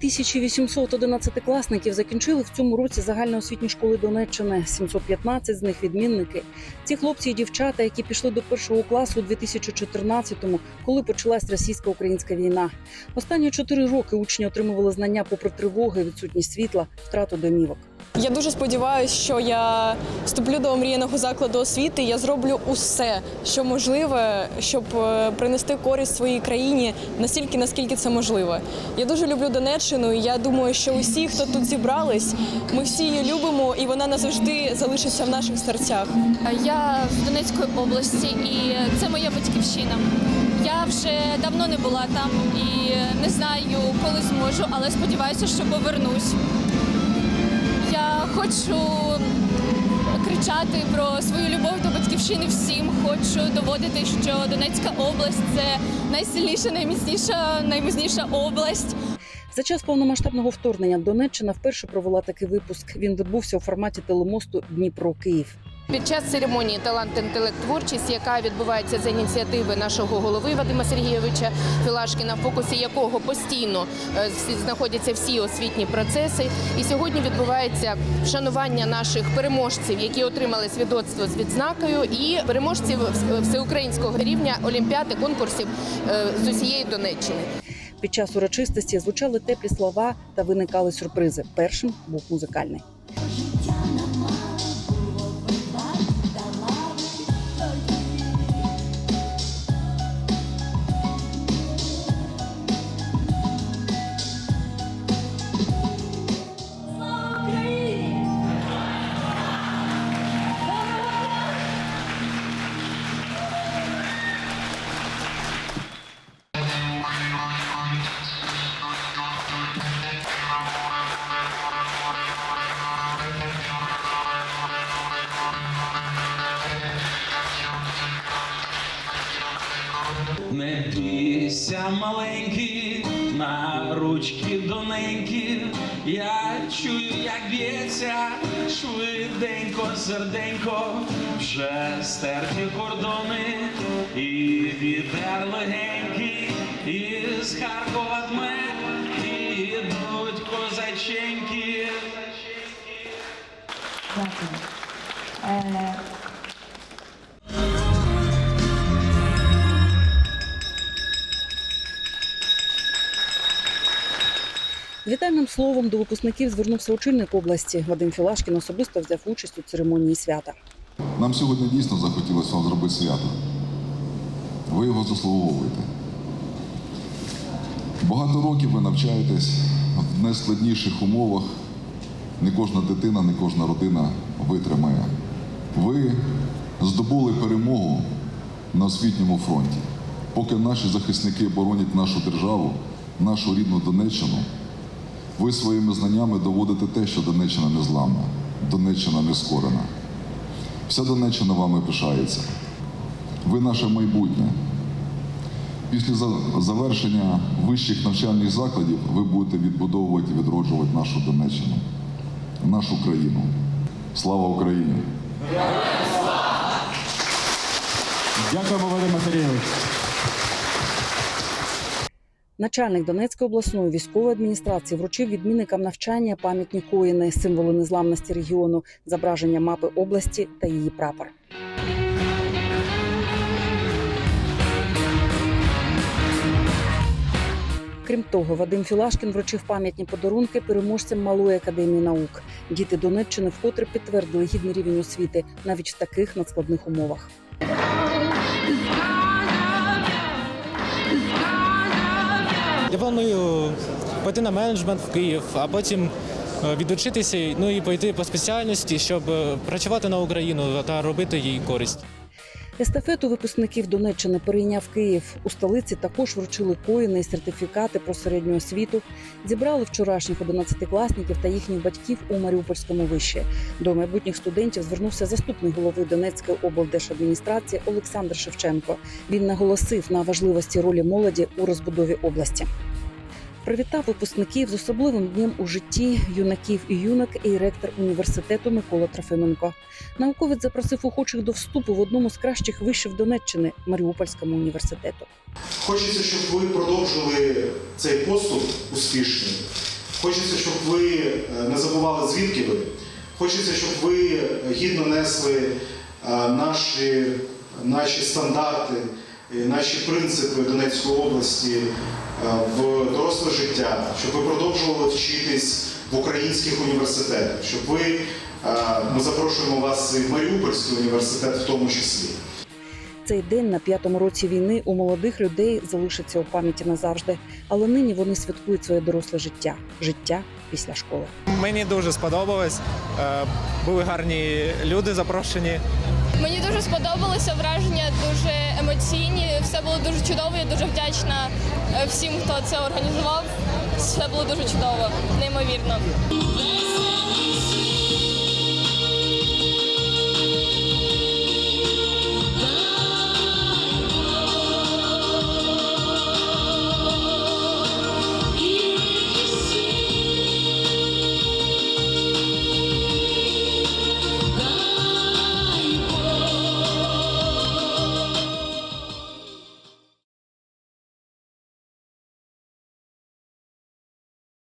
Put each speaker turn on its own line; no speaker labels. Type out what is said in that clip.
2800 класників закінчили в цьому році загальноосвітні школи Донеччини. 715 з них відмінники. Ці хлопці і дівчата, які пішли до першого класу у 2014-му, коли почалась російсько-українська війна. Останні чотири роки учні отримували знання попри тривоги, відсутність світла, втрату домівок.
Я дуже сподіваюся, що я вступлю до омріяного закладу освіти. Я зроблю усе, що можливе, щоб е, принести користь своїй країні настільки, наскільки це можливо. Я дуже люблю Донеччину. і Я думаю, що усі, хто тут зібрались, ми всі її любимо, і вона назавжди залишиться в наших серцях.
Я з Донецької області і це моя батьківщина. Я вже давно не була там і не знаю, коли зможу, але сподіваюся, що повернусь. Я хочу кричати про свою любов до батьківщини всім. Хочу доводити, що Донецька область це найсильніша, найміцніша, наймізніша область.
За час повномасштабного вторгнення Донеччина вперше провела такий випуск. Він відбувся у форматі телемосту Дніпро Київ.
Під час церемонії талант інтелект творчість, яка відбувається за ініціативи нашого голови Вадима Сергійовича Філашкіна, в фокусі якого постійно е, знаходяться всі освітні процеси. І сьогодні відбувається вшанування наших переможців, які отримали свідоцтво з відзнакою, і переможців всеукраїнського рівня олімпіади конкурсів е, з усієї Донеччини.
Під час урочистості звучали теплі слова та виникали сюрпризи. Першим був музикальний.
Не бійся, маленький, на ручки доненькі, я чую, як б'ється швиденько, серденько, вже стерті кордони, і вітер легенький, із Харкова дме, ідуть козаченьки.
Дякую.
Вітальним словом до випускників звернувся очільник області. Вадим Філашкін особисто взяв участь у церемонії свята.
Нам сьогодні дійсно захотілося вам зробити свято. Ви його заслуговуєте. Багато років ви навчаєтесь в найскладніших умовах. Не кожна дитина, не кожна родина витримає. Ви здобули перемогу на освітньому фронті. Поки наші захисники боронять нашу державу, нашу рідну Донеччину, ви своїми знаннями доводите те, що Донеччина не зламна, Донеччина не скорена. Вся Донеччина вами пишається. Ви наше майбутнє. Після завершення вищих навчальних закладів ви будете відбудовувати і відроджувати нашу Донеччину, нашу країну. Слава Україні!
Дякуємо, Вадиме Сергійович.
Начальник Донецької обласної військової адміністрації вручив відмінникам навчання пам'ятні коїни, символи незламності регіону, зображення мапи області та її прапор. Крім того, Вадим Філашкін вручив пам'ятні подарунки переможцям малої академії наук. Діти Донеччини вкотре підтвердили гідний рівень освіти навіть в таких надскладних умовах.
Я планую пойти на менеджмент в Київ, а потім е, відучитися, ну і пойти по спеціальності, щоб е, працювати на Україну та робити їй користь.
Естафету випускників Донеччини перейняв Київ. У столиці також вручили коїни і сертифікати про середню освіту. Зібрали вчорашніх одинадцятикласників та їхніх батьків у Маріупольському виші. До майбутніх студентів звернувся заступник голови Донецької облдержадміністрації Олександр Шевченко. Він наголосив на важливості ролі молоді у розбудові області. Привітав випускників з особливим днем у житті юнаків і юнак і ректор університету Микола Трофименко. Науковець запросив охочих до вступу в одному з кращих вишів Донеччини Маріупольському університету.
Хочеться, щоб ви продовжили цей поступ успішний. Хочеться, щоб ви е, не забували, звідки ви. Хочеться, щоб ви гідно несли е, наші, наші стандарти, е, наші принципи Донецької області в доросле життя, щоб ви продовжували вчитись в українських університетах, щоб ви, е, ми запрошуємо вас і в Маріупольський університет в тому числі.
Цей день на п'ятому році війни у молодих людей залишиться у пам'яті назавжди, але нині вони святкують своє доросле життя життя після школи.
Мені дуже сподобалось. Е, Були гарні люди запрошені.
Мені дуже сподобалося враження, дуже емоційні було дуже чудово. Я дуже вдячна е, всім, хто це організував. Все було дуже чудово, неймовірно.